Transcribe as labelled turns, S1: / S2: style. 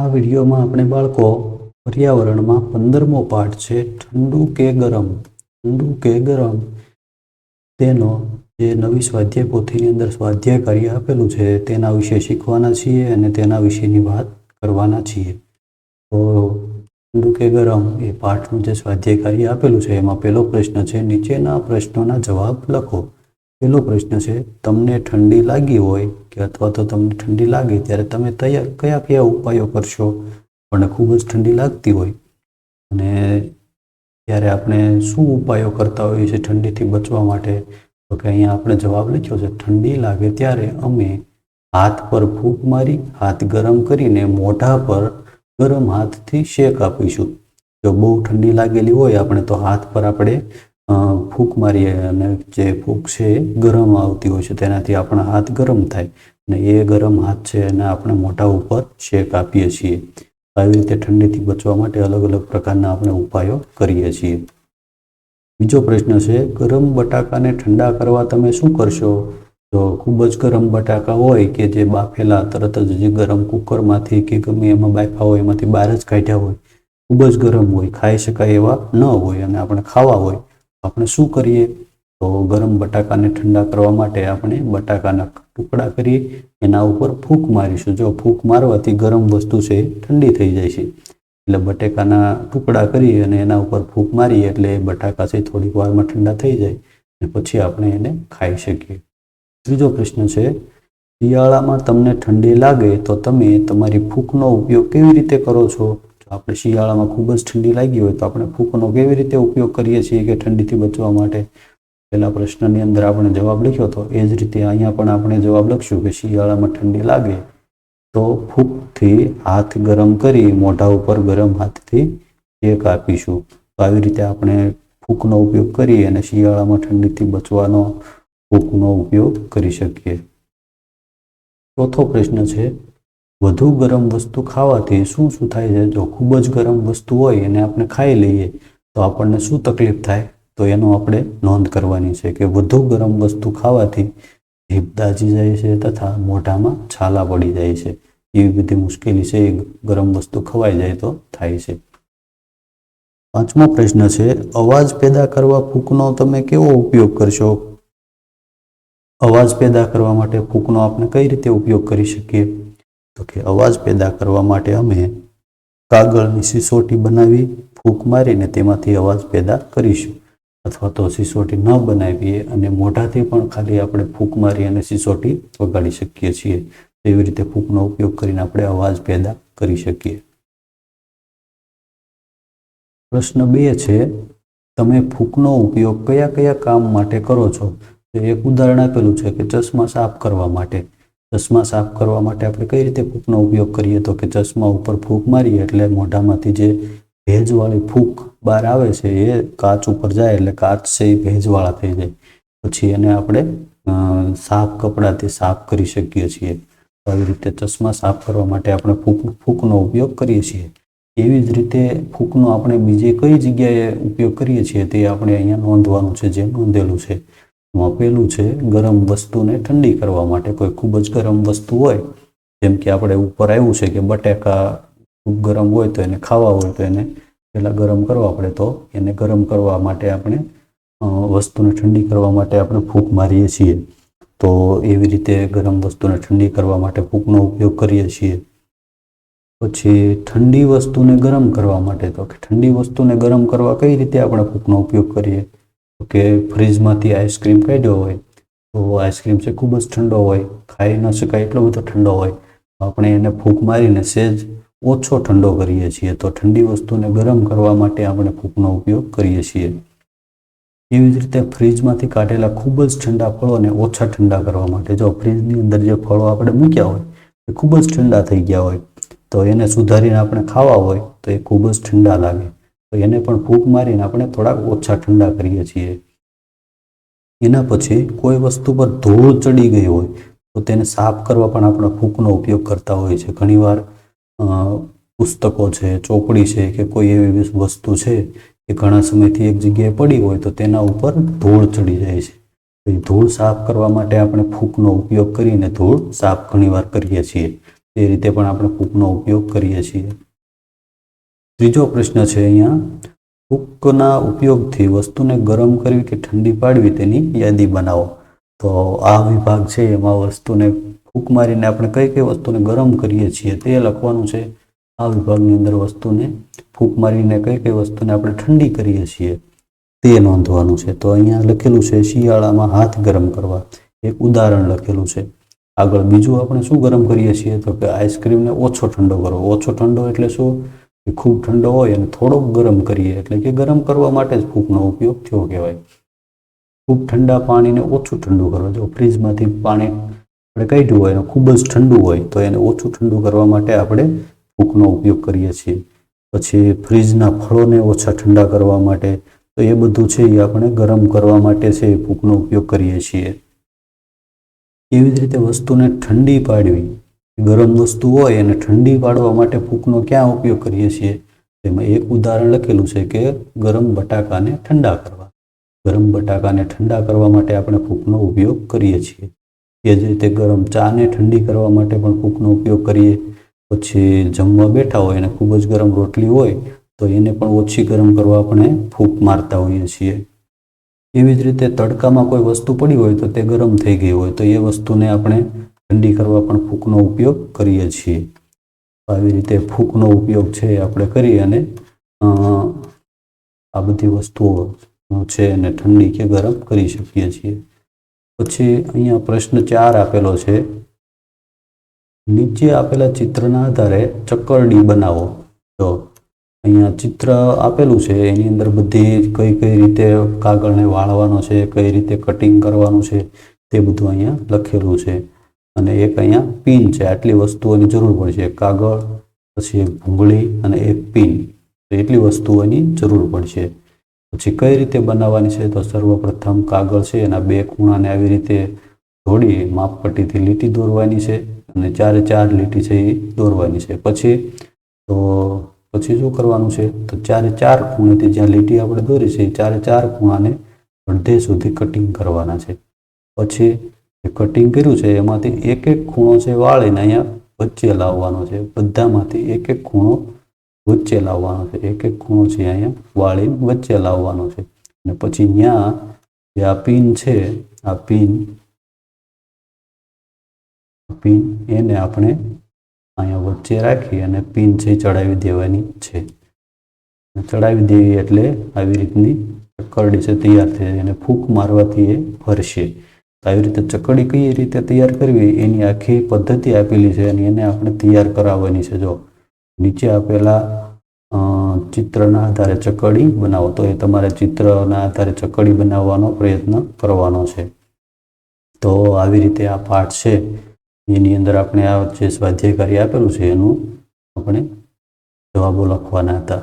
S1: આ વિડીયોમાં આપણે બાળકો પર્યાવરણમાં પંદરમો પાઠ છે, ઠંડુ કે ગરમ? ઠંડુ કે ગરમ? તેનો જે નવી સ્વાધ્યાય પોથીની અંદર સ્વાધ્યાય કાર્ય આપેલું છે, તેના વિશે શીખવાના છીએ અને તેના વિશેની વાત કરવાના છીએ. તો ઠંડુ કે ગરમ એ પાઠનું જે સ્વાધ્યાય કાર્ય આપેલું છે, એમાં પહેલો પ્રશ્ન છે, નીચેના પ્રશ્નોના જવાબ લખો. પહેલો પ્રશ્ન છે, તમને ઠંડી લાગી હોય કે અથવા તો તમને ઠંડી લાગે ત્યારે તમે તૈયાર કયા કયા ઉપાયો કરશો? પણ ખૂબ જ ઠંડી લાગતી હોય. અને ત્યારે આપણે શું ઉપાયો કરતા હોઈએ છીએ ઠંડીથી બચવા માટે? તો કે અહીંયા આપણે જવાબ લખ્યો છે, ઠંડી લાગે ત્યારે અમે હાથ પર ફૂંક મારી, હાથ ગરમ કરીને મોઢા પર ગરમ હાથથી શેક આપીશું. જો બહુ ઠંડી લાગેલી હોય આપણે તો હાથ પર આપણે ફૂંક મારીએ અને જે ફૂંક છે એ ગરમ આવતી હોય છે. તેનાથી આપણા હાથ ગરમ થાય અને એ ગરમ હાથ છે એને આપણે મોઢા ઉપર શેક આપીએ છીએ. આવી રીતે ઠંડીથી બચવા માટે અલગ અલગ પ્રકારના આપણે ઉપાયો કરીએ છીએ. બીજો પ્રશ્ન છે, ગરમ બટાકાને ઠંડા કરવા તમે શું કરશો? તો ખૂબ જ ગરમ બટાકા હોય કે જે બાફેલા તરત જ જે ગરમ કુકરમાંથી કે ગમે એમાં બાફા હોય એમાંથી બહાર જ કાઢ્યા હોય, ખૂબ જ ગરમ હોય, ખાઈ શકાય એવા ન હોય અને આપણે ખાવા હોય. આપણે શું કરીએ? તો ગરમ બટાકાને ઠંડા કરવા માટે આપણે બટાકાના ટુકડા કરી એના ઉપર ફૂંક મારીશું. જો ફૂંક મારવાથી ગરમ વસ્તુ છે ઠંડી થઈ જાય છે. એટલે બટેકાના ટુકડા કરી અને એના ઉપર ફૂંક મારીએ એટલે બટાકા છે થોડીક વારમાં ઠંડા થઈ જાય અને પછી આપણે એને ખાઈ શકીએ. ત્રીજો પ્રશ્ન છે, શિયાળામાં તમને ઠંડી લાગે તો તમે તમારી ફૂંકનો ઉપયોગ કેવી રીતે કરો છો? આપણે શિયાળામાં ખૂબ જ ઠંડી લાગી હોય તો આપણે ફૂંકનો કેવી રીતે ઉપયોગ કરીએ છીએ કે ઠંડીથી બચવા માટે? પહેલા પ્રશ્નની અંદર આપણે જવાબ લખ્યો હતો એ જ રીતે અહીંયા પણ આપણે જવાબ લખશું કે શિયાળામાં ઠંડી લાગે તો ફૂંકથી હાથ ગરમ કરી મોઢા ઉપર ગરમ હાથથી શેક આપીશું. તો આવી રીતે આપણે ફૂંકનો ઉપયોગ કરી અને શિયાળામાં ઠંડીથી બચવાનો ફૂંકનો ઉપયોગ કરી શકીએ. ચોથો પ્રશ્ન છે વધુ ગરમ વસ્તુ ખાવાથી શું શું થાય છે? જો ખૂબ જ ગરમ વસ્તુ હોય અને આપણે ખાઈ લઈએ, તો આપણને શું તકલીફ થાય? તો એનો આપણે નોંધ કરવાની છે કે વધુ ગરમ વસ્તુ ખાવાથી જીભ દાજી જાય છે તથા મોઢામાં છાલા પડી જાય છે. એવી બધી મુશ્કેલી છે, એ ગરમ વસ્તુ ખવાઈ જાય તો થાય છે. પાંચમો પ્રશ્ન છે, અવાજ પેદા કરવા ફૂંકનો તમે કેવો ઉપયોગ કરશો? અવાજ પેદા કરવા માટે ફૂંકનો આપણે કઈ રીતે ઉપયોગ કરી શકીએ? તો કે અવાજ પેદા કરવા માટે અમે કાગળની સિસોટી બનાવી, ફૂંક મારીને તેમાંથી અવાજ પેદા કરીશું. અથવા તો સિસોટી ન બનાવીએ અને મોઢાથી પણ ખાલી આપણે ફૂંક મારી અને સિસોટી વગાડી શકીએ છીએ. એવી રીતે ફૂંકનો ઉપયોગ કરીને આપણે અવાજ પેદા કરી શકીએ. પ્રશ્ન બે છે, તમે ફૂંકનો ઉપયોગ કયા કયા કામ માટે કરો છો? એક ઉદાહરણ આપેલું છે કે ચશ્મા સાફ કરવા માટે. ચશ્મા સાફ કરવા માટે આપણે કઈ રીતે ફૂંકનો ઉપયોગ કરીએ તો કે ચશ્મા ઉપર ફૂંક મારીએ એટલે મોઢામાંથી જે ભેજવાળી ફૂંક બહાર આવે છે એ કાચ ઉપર જાય એટલે કાચ છે એ ભેજવાળા થઈ જાય. પછી એને આપણે સાફ કપડાથી સાફ કરી શકીએ છીએ. આવી રીતે ચશ્મા સાફ કરવા માટે આપણે ફૂંક, ફૂંકનો ઉપયોગ કરીએ છીએ. એવી જ રીતે ફૂંકનો આપણે બીજે કઈ જગ્યાએ ઉપયોગ કરીએ છીએ તે આપણે અહીંયા નોંધવાનું છે, જે નોંધેલું છે. પહેલું છે, ગરમ વસ્તુને ઠંડી કરવા માટે. કોઈ ખૂબ જ ગરમ વસ્તુ હોય, જેમ કે આપણે ઉપર આવ્યું છે કે બટેકા ખૂબ ગરમ હોય તો એને ખાવા હોય તો એને પહેલાં ગરમ કરવા પડે તો. એને ગરમ કરવા માટે આપણે વસ્તુને ઠંડી કરવા માટે આપણે ફૂંક મારીએ છીએ. તો એવી રીતે ગરમ વસ્તુને ઠંડી કરવા માટે ફૂંકનો ઉપયોગ કરીએ છીએ. પછી ઠંડી વસ્તુને ગરમ કરવા માટે તો. કે ઠંડી વસ્તુને ગરમ કરવા કઈ રીતે આપણે ફૂંકનો ઉપયોગ કરીએ? કે ફ્રીજમાંથી આઈસ્ક્રીમ કાઢ્યો હોય, તો આઈસ્ક્રીમ છે ખૂબ જ ઠંડો હોય, ખાઈ ન શકાય એટલો બધો ઠંડો હોય. આપણે એને ફૂંક મારીને સહેજ ઓછો ઠંડો કરીએ છીએ, તો ઠંડી વસ્તુને ગરમ કરવા માટે આપણે ફૂંકનો ઉપયોગ કરીએ છીએ. એવી જ રીતે ફ્રીજમાંથી કાઢેલા ખૂબ જ ઠંડા ફળોને ઓછા ઠંડા કરવા માટે, જો ફ્રીજની અંદર જે ફળો આપણે મૂક્યા હોય, એ ખૂબ જ ઠંડા થઈ ગયા હોય, તો એને સુધારીને આપણે ખાવા હોય, તો એ ખૂબ જ ઠંડા લાગે. તો એને પણ ફૂંક મારીને આપણે થોડાક ઓછા ઠંડા કરીએ છીએ. એના પછી કોઈ વસ્તુ પર ધૂળ ચડી ગઈ હોય તો તેને સાફ કરવા પણ આપણે ફૂંકનો ઉપયોગ કરતા હોઈએ છીએ. ઘણીવાર પુસ્તકો છે, ચોપડી છે કે કોઈ એવી વસ્તુ છે કે ઘણા સમયથી એક જગ્યાએ પડી હોય તો તેના ઉપર ધૂળ ચડી જાય છે. એ ધૂળ સાફ કરવા માટે આપણે ફૂંકનો ઉપયોગ કરીને ધૂળ સાફ ઘણીવાર કરીએ છીએ. તે રીતે પણ આપણે ફૂંકનો ઉપયોગ કરીએ છીએ. ત્રીજો પ્રશ્ન છે અહીંયા. કૂકના ઉપયોગથી વસ્તુને ગરમ કરવી કે ઠંડી પાડવી તેની યાદી બનાવો. તો આ વિભાગ છે, એમાં વસ્તુને ફૂંક મારીને આપણે કઈ કઈ વસ્તુને ગરમ કરીએ છીએ તે લખવાનું છે. આ વિભાગની અંદર વસ્તુને ફૂંક મારીને કઈ કઈ વસ્તુને આપણે ઠંડી કરીએ છીએ તે નોંધવાનું છે. તો અહીંયા લખેલું છે, શિયાળામાં હાથ ગરમ કરવા. એક ઉદાહરણ લખેલું છે. આગળ બીજું આપણે શું ગરમ કરીએ છીએ? તો કે આઈસ્ક્રીમને ઓછો ઠંડો કરવો ઓછો ઠંડો એટલે શું? ખૂબ ઠંડો હોય અને થોડોક ગરમ કરીએ, એટલે કે ગરમ કરવા માટે જ ફૂંકનો ઉપયોગ થયો કહેવાય. ખૂબ ઠંડા પાણીને ઓછું ઠંડુ કરવા જો ફ્રીજમાંથી પાણી આપણે કાઢ્યું હોય ખૂબ જ ઠંડુ હોય, તો એને ઓછું ઠંડુ કરવા માટે આપણે ફૂંકનો ઉપયોગ કરીએ છીએ. પછી ફ્રીજના ફળોને ઓછા ઠંડા કરવા માટે, તો એ બધું છે એ આપણે ગરમ કરવા માટે છે એ ફૂંકનો ઉપયોગ કરીએ છીએ. એવી જ રીતે વસ્તુને ઠંડી પાડવી. ગરમ વસ્તુ હોય એને ઠંડી પાડવા માટે ફૂકનો ક્યાં ઉપયોગ કરીએ છીએ? તેમાં એક ઉદાહરણ લખેલું છે કે ગરમ બટાકાને ઠંડા કરવા. ગરમ બટાકાને ઠંડા કરવા માટે આપણે ફૂકનો ઉપયોગ કરીએ છીએ. એ જ રીતે ગરમ ચાને ઠંડી કરવા માટે પણ ફૂકનો ઉપયોગ કરીએ. પછી જમવા બેઠા હોય અને ખૂબ જ ગરમ રોટલી હોય, તો એને પણ ઓછી ગરમ કરવા આપણે ફૂંક મારતા હોઈએ છીએ. એવી જ રીતે તડકામાં કોઈ વસ્તુ પડી હોય તો તે ગરમ થઈ ગઈ હોય તો એ વસ્તુને આપણે ઠંડી કરવા પણ ફૂંકનો ઉપયોગ કરીએ છીએ. આવી રીતે ફૂંકનો ઉપયોગ છે આપણે કરી અને આ બધી વસ્તુઓ છે એને ઠંડી કે ગરમ કરી શકીએ છીએ. પછી અહીંયા પ્રશ્ન ચાર આપેલો છે. નીચે આપેલા ચિત્રના આધારે ચક્કરડી બનાવો. તો અહીંયા ચિત્ર આપેલું છે, એની અંદર બધી કઈ કઈ રીતે કાગળને વાળવાનો છે, કઈ રીતે કટિંગ કરવાનું છે, તે બધું અહીંયા લખેલું છે. અને એક અહીંયા પિન છે. આટલી વસ્તુઓની જરૂર પડશે એક કાગળ, પછી એક ભૂંગળી અને એક પિન. તો એટલી વસ્તુઓની જરૂર પડશે પછી કઈ રીતે બનાવવાની છે? તો સર્વપ્રથમ કાગળ છે. એના બે ખૂણાને આવી રીતે જોડી માપપટ્ટીથી લીટી દોરવાની છે અને ચારે ચાર લીટી છે એ દોરવાની છે. પછી તો પછી શું કરવાનું છે? તો ચારે ચાર ખૂણેથી જ્યાં લીટી આપણે દોરી છે ચારે ચાર ખૂણાને અડધે સુધી કટિંગ કરવાના છે. પછી કટિંગ કર્યું છે, એમાંથી એક એક ખૂણો છે વાળીને અહીંયા વચ્ચે લાવવાનો છે. બધામાંથી એક એક ખૂણો વચ્ચે લાવવાનો છે. એક એક ખૂણો છે અહીંયા વાળીને વચ્ચે લાવવાનો છે. અને પછી ત્યાં જે આ પિન છે, આ પિન પિન એને આપણે અહીંયા વચ્ચે રાખી અને પિન છે ચડાવી દેવાની છે. ચડાવી દેવી એટલે આવી રીતની કરડી છે, તૈયાર થઈ અને ફૂંક મારવાથી એ ફરશે આવી રીતે ચકડી કઈ રીતે તૈયાર કરવી, એની આખી પદ્ધતિ આપેલી છે અને એને આપણે તૈયાર કરાવવાની છે. જો નીચે આપેલા ચિત્રના આધારે ચકડી બનાવો, તો એ તમારે ચિત્રના આધારે ચકડી બનાવવાનો પ્રયત્ન કરવાનો છે. તો આવી રીતે આ પાઠ છે. એની અંદર આપણે આ જે સ્વાધ્યાય કાર્ય આપેલું છે, એનું આપણે જવાબો લખવાના હતા.